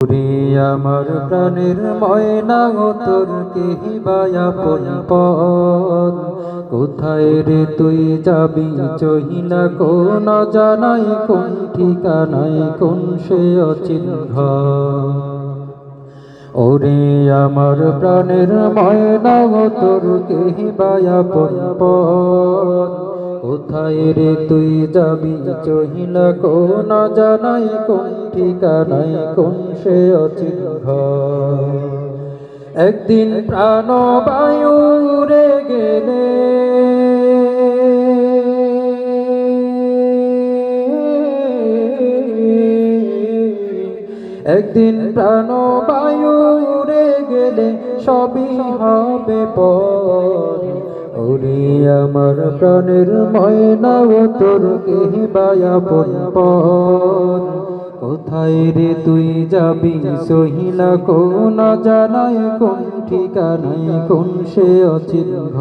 ওরে আমার প্রাণের ময়না তোর কেহিবায়া পন কোথায় রে তুই যাবি চহিলা কোন জানাই কোন ঠিকানায় কোন সে অচিহ্ন? ওরে আমার প্রাণের ময়না তোর কেহিবায়া পন কোথায় রে তুই যাবি? চহিলা কোন জানাই কোন ঠিকানাই কোন সে অচিহ্ন? একদিন প্রাণ বায়ু রে গেলে। একদিন প্রাণ বায়ু রে গেলে সবই হবে পর ওরে আমার প্রাণের ময়না ও তোর কেহিবায়া পন কোথায় রে তুই যাবি সহিলা কোন জানাই কোন ঠিকানাই কোন সে অচিহ্ন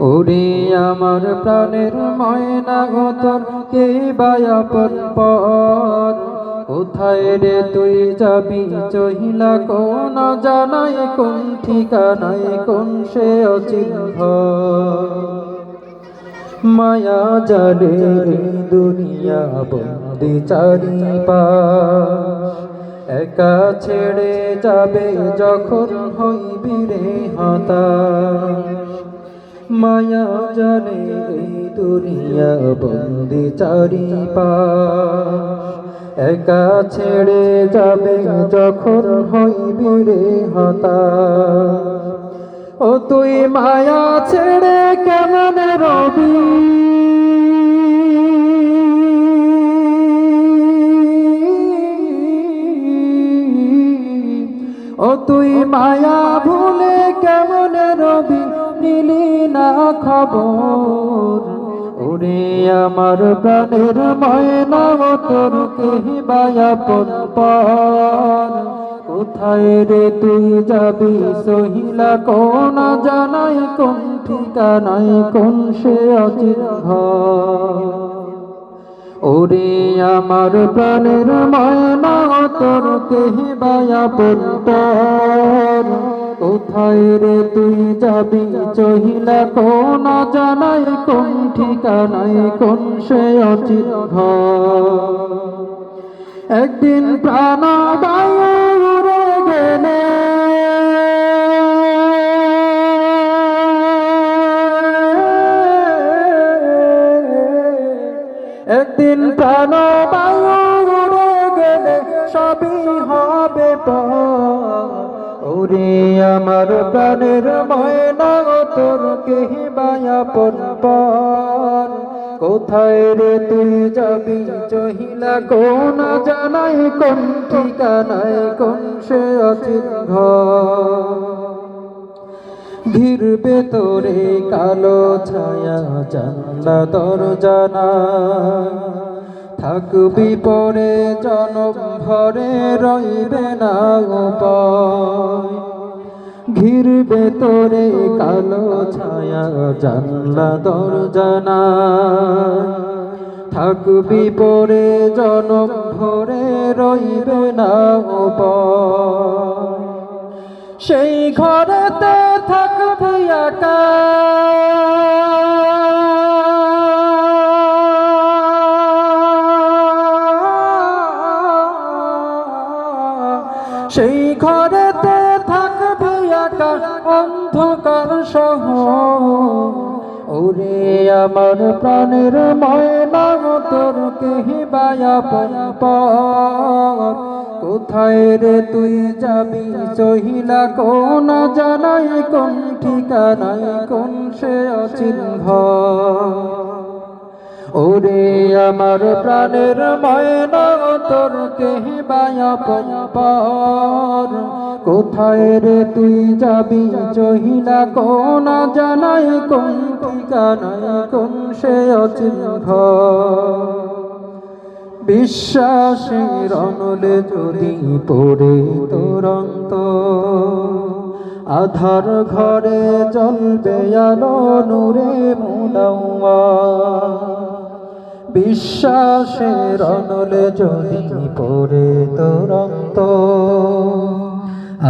ওরে আমার প্রাণের ময়না গো তোর কে বায়াপন পর? কোথায় রে তুই যাবি? চহিলা কোন জানাই, কোন ঠিকানাই কোন সে অচিহ্ন? মায়া জালে দুনিয়া বন্দি চারিপাশ। একা ছেড়ে যাবে যখন হইবি রে হতাশ। মায়া জানে এই দুনিয়া বন্দি চারিপাশ। একা ছেড়ে যাবে যখন হইবি রে হতা ও তুই মায়া ছেড়ে কেমন রবি? ও তুই মায়া ভুলে কেমন রবি? নিলি না খবর। ওরে আমার প্রাণের ময়না তোর কেহিবায়া পন কোথায় রে তুই যাবি সহিলা কোন জানাই, কোন ঠিকানাই, কোন সে অচিহ্ন ওরে আমার প্রাণের ময়না তোর কেহিবায়া পন্তর কোথায় রে তুই যাবি? চহিলা কোন জানাই, কোন ঠিকানাই, কোন সে অচিত একদিন প্রাণ বায়ু গেলে ওরে আমার প্রাণের ময়না তোর কেহিবায়া পন পর কোথায় রে তুই যাবি? চহিলা কোন জানাই, কোন ঠিকানায়, কোন সে অচিহ্ন ঘিরবে তোরে কালো ছায়া জানলা দরজানা থাকবি পরে জনম ভরে রইবে না উপায়। ঘিরবে তোরে কালো ছায়া জানলা দরজানা। থাকবি পরে জনম ভরে রইবে না উপায়। সেই ঘরেতে থাকবি একা। সেই ঘরেতে থাকবি একা অন্ধকার সহ। ওরে আমার প্রাণের ময়না, তোর কেহিবায়া পর। কোথায় রে তুই যাবি চহিলা, কোন জানাই কোন ঠিকানায়, কোন সে অচিহ্ন? ওরে আমার প্রাণের ময়না, তোর কেহিবায়া পর কোথায় রে তুই যাবি? চহিলা কোন জানাই, কোন ঠিকানাই, কোন সে অচিহ্ন বিশ্বাসের অনলে যদি পড়ে তোরন্ত আধার ঘরে জ্বলবে আলো নূরে মুনাওয়া বিশ্বাসের অনলে যদি পড়ে তোরন্ত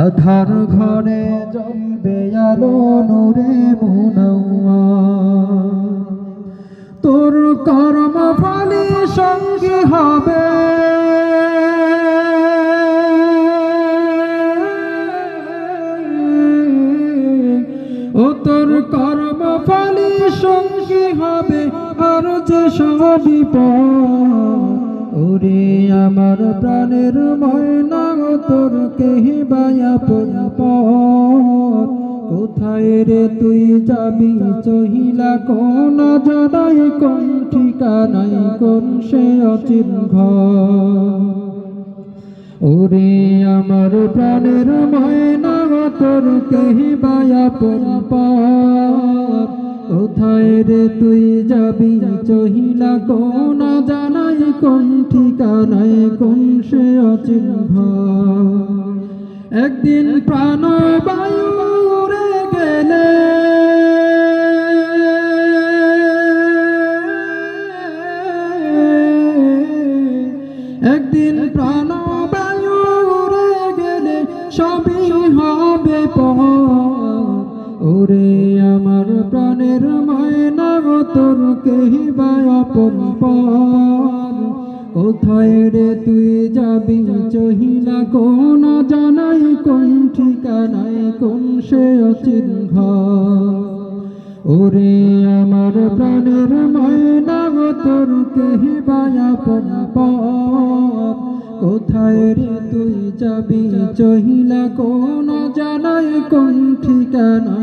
আধার ঘরে জমবে আলো নূরে মুনাওয়া। তোর কর্ম ফলে সঙ্গে হবে। ও তোর কর্ম ফলে সঙ্গে হবে। যে সবই ওরে আমার প্রাণের ময়না তোর কেহিবায়া পদ কোথায় রে তুই যাবি? চহিলা কোন জানাই, কোন ঠিকানাই, কোন সে অচিন ঘর? ওরে আমার প্রাণের ময়না তোর কেহিবায়া পর কোথায় রে তুই যাবি? চহিলা কোন জানাই, কোন ঠিকানায়, কোন সে অচিন একদিন প্রাণ বায়ু উড়ে গেলে। একদিন প্রাণ বায়ু উড়ে গেলে, সবই হবে পর প্রাণের ময়না তোর কেহিবায় আপন পর। কোথায় রে তুই যাবি চহিলা কোন জানাই কোন ঠিকানাই কোন সে অচিন ওরে আমার প্রাণের ময়না তোর কেহিবায় আপন পর। কোথায় রে তুই যাবি চহিলা কোন জানাই কোন ঠিকানায়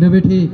ঠিক। বেঠি